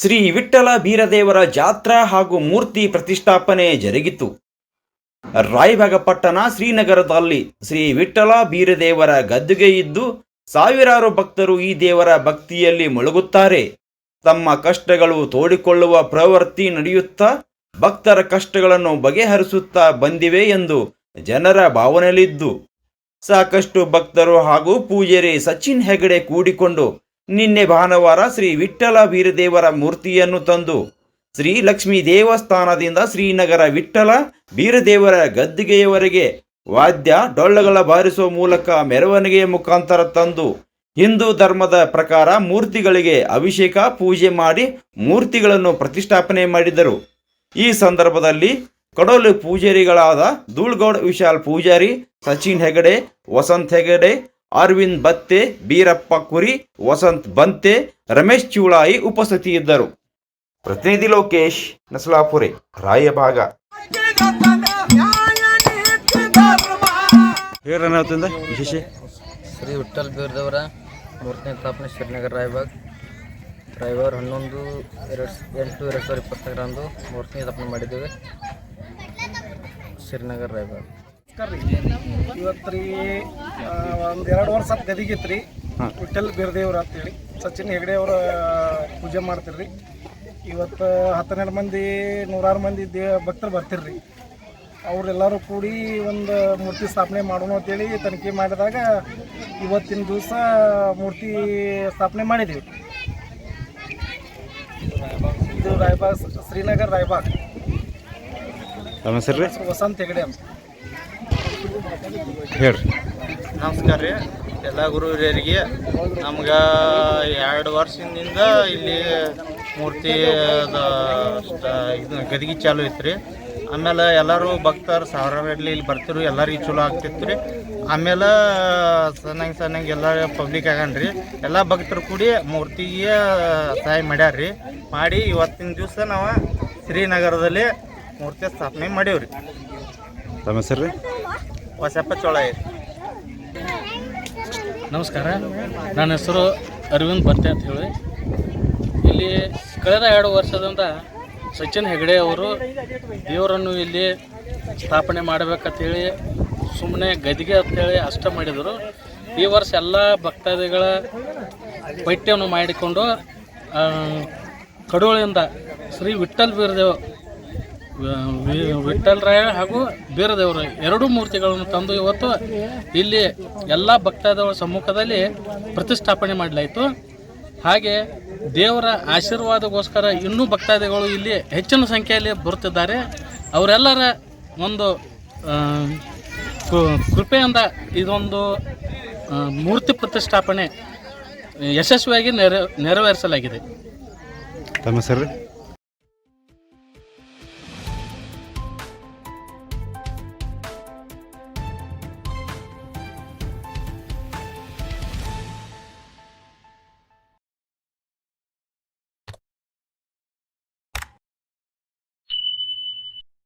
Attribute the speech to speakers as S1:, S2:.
S1: ಶ್ರೀ ವಿಠಲ ಬೀರದೇವರ ಜಾತ್ರಾ ಹಾಗೂ ಮೂರ್ತಿ ಪ್ರತಿಷ್ಠಾಪನೆ ಜರುಗಿತು. ರಾಯಭಾಗಪಟ್ಟಣ ಶ್ರೀನಗರದಲ್ಲಿ ಶ್ರೀ ವಿಠಲ ಬೀರದೇವರ ಗದ್ದುಗೆ ಇದ್ದು ಸಾವಿರಾರು ಭಕ್ತರು ಈ ದೇವರ ಭಕ್ತಿಯಲ್ಲಿ ಮುಳುಗುತ್ತಾರೆ. ತಮ್ಮ ಕಷ್ಟಗಳು ತೋಡಿಕೊಳ್ಳುವ ಪ್ರವೃತ್ತಿ ನಡೆಯುತ್ತಾ ಭಕ್ತರ ಕಷ್ಟಗಳನ್ನು ಬಗೆಹರಿಸುತ್ತಾ ಬಂದಿವೆ ಎಂದು ಜನರ ಭಾವನೆಯಲ್ಲಿದ್ದು. ಸಾಕಷ್ಟು ಭಕ್ತರು ಹಾಗೂ ಪೂಜಾರಿ ಸಚಿನ್ ಹೆಗಡೆ ಕೂಡಿಕೊಂಡು ನಿನ್ನೆ ಭಾನುವಾರ ಶ್ರೀ ವಿಠ್ಠಲ ಬೀರದೇವರ ಮೂರ್ತಿಯನ್ನು ತಂದು ಶ್ರೀ ಲಕ್ಷ್ಮೀ ದೇವಸ್ಥಾನದಿಂದ ಶ್ರೀನಗರ ವಿಠ್ಠಲ ಬೀರದೇವರ ಗದ್ದಿಗೆಯವರೆಗೆ ವಾದ್ಯ ಡೊಳ್ಳಗಳ ಬಾರಿಸುವ ಮೂಲಕ ಮೆರವಣಿಗೆಯ ಮುಖಾಂತರ ತಂದು ಹಿಂದೂ ಧರ್ಮದ ಪ್ರಕಾರ ಮೂರ್ತಿಗಳಿಗೆ ಅಭಿಷೇಕ, ಪೂಜೆ ಮಾಡಿ ಮೂರ್ತಿಗಳನ್ನು ಪ್ರತಿಷ್ಠಾಪನೆ ಮಾಡಿದರು. ಈ ಸಂದರ್ಭದಲ್ಲಿ ಕಡೋಲು ಪೂಜಾರಿಗಳಾದ ಧೂಳ್ಗೌಡ ವಿಶಾಲ್ ಪೂಜಾರಿ, ಸಚಿನ್ ಹೆಗಡೆ, ವಸಂತ್ ಹೆಗಡೆ ಅರವಿಂದ್ ಬತ್ತೆ ಬೀರಪ್ಪ ಕುರಿ ವಸಂತ್ ಬಂತೆ ರಮೇಶ್ ಚೂಳಾಯಿ ಉಪಸ್ಥಿತಿಯಿದ್ದರು. ಪ್ರತಿನಿಧಿ ಲೋಕೇಶ್ ನಸಲಾಪುರೆ ರಾಯಭಾಗ. ವಿಶೇಷ?
S2: ಶ್ರೀ ವಿಠಲ್ ಬೀರ್ದವರ ಮೂರನೇ ಸ್ಥಾಪನೆ ಶ್ರೀನಗರ ರಾಯಬಾಗ್ ಡ್ರೈವರ್ ಹನ್ನೊಂದು ಎರಡು ಎಂಟು ಎರಡು ಸಾವಿರದ ಇಪ್ಪತ್ತರಂದು ಮೂರನೇ ಸ್ಥಾಪನೆ ಮಾಡಿದ್ದೇವೆ. ಶ್ರೀನಗರ ರಾಯಬಾಗ್
S3: ಇವತ್ತು ರೀ ಒಂದು ಎರಡು ವರ್ಷ ಗದಿಗಿತ್ತು ರೀ ವಿಠಲ್ ಬೀರದೇವ್ರ ಅಂತೇಳಿ. ಸಚಿನ್ ಹೆಗಡೆ ಅವರ ಪೂಜೆ ಮಾಡ್ತಿರ್ರಿ. ಇವತ್ತು ಹತ್ತೆರಡು ಮಂದಿ ನೂರಾರು ಮಂದಿ ದೇ ಭಕ್ತರು ಬರ್ತಿರ್ರಿ. ಅವರೆಲ್ಲರೂ ಕೂಡಿ ಒಂದು ಮೂರ್ತಿ ಸ್ಥಾಪನೆ ಮಾಡೋಣ ಅಂತೇಳಿ ತನಿಖೆ ಮಾಡಿದಾಗ ಇವತ್ತಿನ ದಿವಸ ಮೂರ್ತಿ ಸ್ಥಾಪನೆ ಮಾಡಿದ್ದೀವಿ ಇದು ರಾಯಬಾಗ್ ಶ್ರೀನಗರ್ ರಾಯಬಾಗ್. ವಸಂತ್ ಹೆಗಡೆ ಅಂತ.
S1: ಹೇಳ್ರಿ.
S4: ನಮಸ್ಕಾರ ರೀ. ಎಲ್ಲ ಗುರು ಹಿರಿಯರಿಗೆ ನಮ್ಗೆ ಎರಡು ವರ್ಷದಿಂದ ಇಲ್ಲಿ ಮೂರ್ತಿ ಇದು ಗದಗಿ ಚಾಲು ಇತ್ತು ರೀ ಆಮೇಲೆ ಎಲ್ಲರೂ ಭಕ್ತರು ಸಾವಿರಾರು ಇಲ್ಲಿ ಬರ್ತಿರು ಎಲ್ಲರಿಗೆ ಚಲೋ ಆಗ್ತಿತ್ತು ರೀ. ಆಮೇಲೆ ಸಣ್ಣಂಗೆ ಸಣ್ಣಂಗೆ ಎಲ್ಲ ಪಬ್ಲಿಕ್ ಆಗಣ್ರಿ ರೀ. ಎಲ್ಲ ಭಕ್ತರು ಕೂಡಿ ಮೂರ್ತಿಗೆ ಸಹಾಯ ಮಾಡ್ಯಾರ ರೀ. ಮಾಡಿ ಇವತ್ತಿನ ದಿವಸ ನಾವು ಶ್ರೀನಗರದಲ್ಲಿ ಮೂರ್ತಿ ಸ್ಥಾಪನೆ ಮಾಡೀವಿ ರೀ
S1: ತಮ್ಮ ಹೆಸರು
S4: ಚೋಳ
S5: ನಮಸ್ಕಾರ. ನನ್ನ ಹೆಸರು ಅರವಿಂದ್ ಬರ್ತೆ ಅಂತ ಹೇಳಿ. ಇಲ್ಲಿ ಕಳೆದ ಎರಡು ವರ್ಷದಿಂದ ಸಚಿನ್ ಹೆಗಡೆ ಅವರು ದೇವರನ್ನು ಇಲ್ಲಿ ಸ್ಥಾಪನೆ ಮಾಡಬೇಕಂತೇಳಿ ಸುಮ್ಮನೆ ಗದಿಗೆ ಅಂತೇಳಿ ಅಷ್ಟ ಮಾಡಿದರು. ಈ ವರ್ಷ ಎಲ್ಲ ಭಕ್ತಾದಿಗಳ ಪೈಟ್ಯವನ್ನು ಮಾಡಿಕೊಂಡು ಕಡುವಳಿಯಿಂದ ಶ್ರೀ ವಿಠಲ್ ಬೀರದೇವ್ ವಿ- ವಿಠ್ಠಲ್ ರಾಯ ಹಾಗೂ ಬೀರದೇವರು ಎರಡೂ ಮೂರ್ತಿಗಳನ್ನು ತಂದು ಇವತ್ತು ಇಲ್ಲಿ ಎಲ್ಲ ಭಕ್ತಾದವರ ಸಮ್ಮುಖದಲ್ಲಿ ಪ್ರತಿಷ್ಠಾಪನೆ ಮಾಡಲಾಯಿತು. ಹಾಗೆ ದೇವರ ಆಶೀರ್ವಾದಗೋಸ್ಕರ ಇನ್ನೂ ಭಕ್ತಾದಿಗಳು ಇಲ್ಲಿ ಹೆಚ್ಚಿನ ಸಂಖ್ಯೆಯಲ್ಲಿ ಬರುತ್ತಿದ್ದಾರೆ. ಅವರೆಲ್ಲರ ಒಂದು ಕೃಪೆಯಿಂದ ಇದೊಂದು ಮೂರ್ತಿ ಪ್ರತಿಷ್ಠಾಪನೆ ಯಶಸ್ವಿಯಾಗಿ ನೆರ, ನೆರವೇರಿಸಲಾಗಿದೆ.
S1: ತಮ್ಮ ಹೆಸರು?